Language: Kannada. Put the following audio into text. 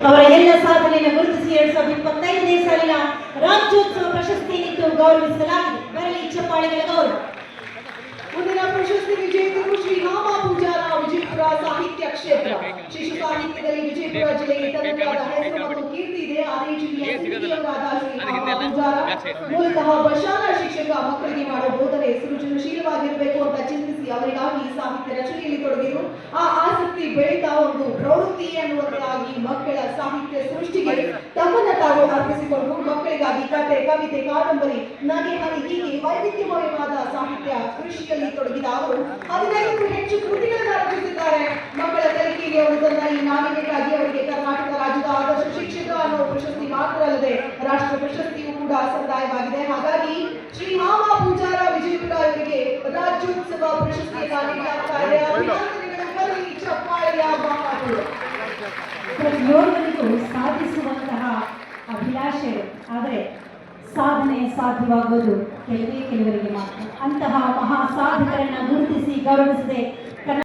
ಅವರ ಎಲ್ಲ ಸಾಧನೆಯನ್ನು ಗುರುತಿಸಿ ಎರಡ್ ಸಾವಿರದ ಇಪ್ಪತ್ತೈದನೇ ಸಾಲಿನ ರಾಜ್ಯೋತ್ಸವ ಪ್ರಶಸ್ತಿ ನಿಂತು ಗೌರವಿಸಲಾಗಿದೆ. ಬರಲಿ ಚಪ್ಪಾಳೆಗಳ ಗೌರವ. ಮುಂದಿನ ಪ್ರಶಸ್ತಿ ವಿಜೇತರು ಶ್ರೀ ರಾಮ ಪೂಜಾರ ವಿಜಯಪುರ ಸಾಹಿತ್ಯ ಕ್ಷೇತ್ರ. ಶಿಶು ಸಾಹಿತ್ಯದಲ್ಲಿ ವಿಜಯಪುರ ಜಿಲ್ಲೆಗೆ ತನ್ನದಾದ ಹೆಸರು ಮತ್ತು ಕೀರ್ತಿ ಇದೆ. ಅದೇ ಜಿಲ್ಲೆಯ ಮೂಲತಃ ಬಶಾನ ಶಿಕ್ಷಕ ಮಕ್ಕಳಿಗೆ ಮಾಡುವ ಬೋಧನೆ ಸೃಜನಶೀಲವಾಗಿರಬೇಕು ಅಂತ ಚಿಂತಿಸಿ ಅವರಿಗಾಗಿ ಸಾಹಿತ್ಯ ರಚನೆಯಲ್ಲಿ ತೊಡಗಿದ್ರು. ಆ ಆಸಕ್ತಿ ಬೆಳೀತಾ ಒಂದು ಪ್ರವೃತ್ತಿ ಅನ್ನುವಂತಾಗಿ ಮಕ್ಕಳ ಸೃಷ್ಟಿಗೆ ತಮ್ಮನ್ನ ತಾವು ಅರ್ಪಿಸಿಕೊಂಡು ಮಕ್ಕಳಿಗಾಗಿ ಕತೆ ಕವಿತೆ, ಕಾದಂಬರಿ ನಗೆ ಹಾಗೆ ಹೀಗೆ ವೈವಿಧ್ಯಮಯವಾದ ಸಾಹಿತ್ಯ ಕೃಷಿಯಲ್ಲಿ ತೊಡಗಿದ ಅವರು ಹದಿನೈದಕ್ಕೂ ಹೆಚ್ಚು ಕೃತಿಗಳನ್ನು ಅರ್ಪಿಸಿದ್ದಾರೆ ಮಕ್ಕಳ ಕಲಿಕೆಗೆ ಅವರು ತನ್ನ ಈ ನಾವಿನ್ಯಕ್ಕಾಗಿ ಅವರಿಗೆ ಕರ್ನಾಟಕ ರಾಜ್ಯದ ಆದರ್ಶ ಶಿಕ್ಷಕ ಅನ್ನೋ ಪ್ರಶಸ್ತಿ ಮಾತ್ರ ಅಲ್ಲದೆ ರಾಷ್ಟ್ರ ಪ್ರಶಸ್ತಿಯೂ ಕೂಡ ಸಂದಾಯವಾಗಿದೆ. ಹಾಗಾಗಿ ಶ್ರೀ ಮಾಮ ಪೂಜಾರ ವಿಜಯಪುರ ಅವರಿಗೆ ರಾಜ್ಯೋತ್ಸವ ಪ್ರಶಸ್ತಿ ನೀಡಲಾಗ್ತಾ ಇದೆ ಆದರೆ ಸಾಧನೆ ಸಾಧ್ಯವಾಗೋದು ಕೆಲವೇ ಕೆಲವರಿಗೆ ಮಾತ್ರ. ಅಂತಹ ಮಹಾ ಸಾಧಕರನ್ನ ಗುರುತಿಸಿ ಗೌರವಿಸದೆ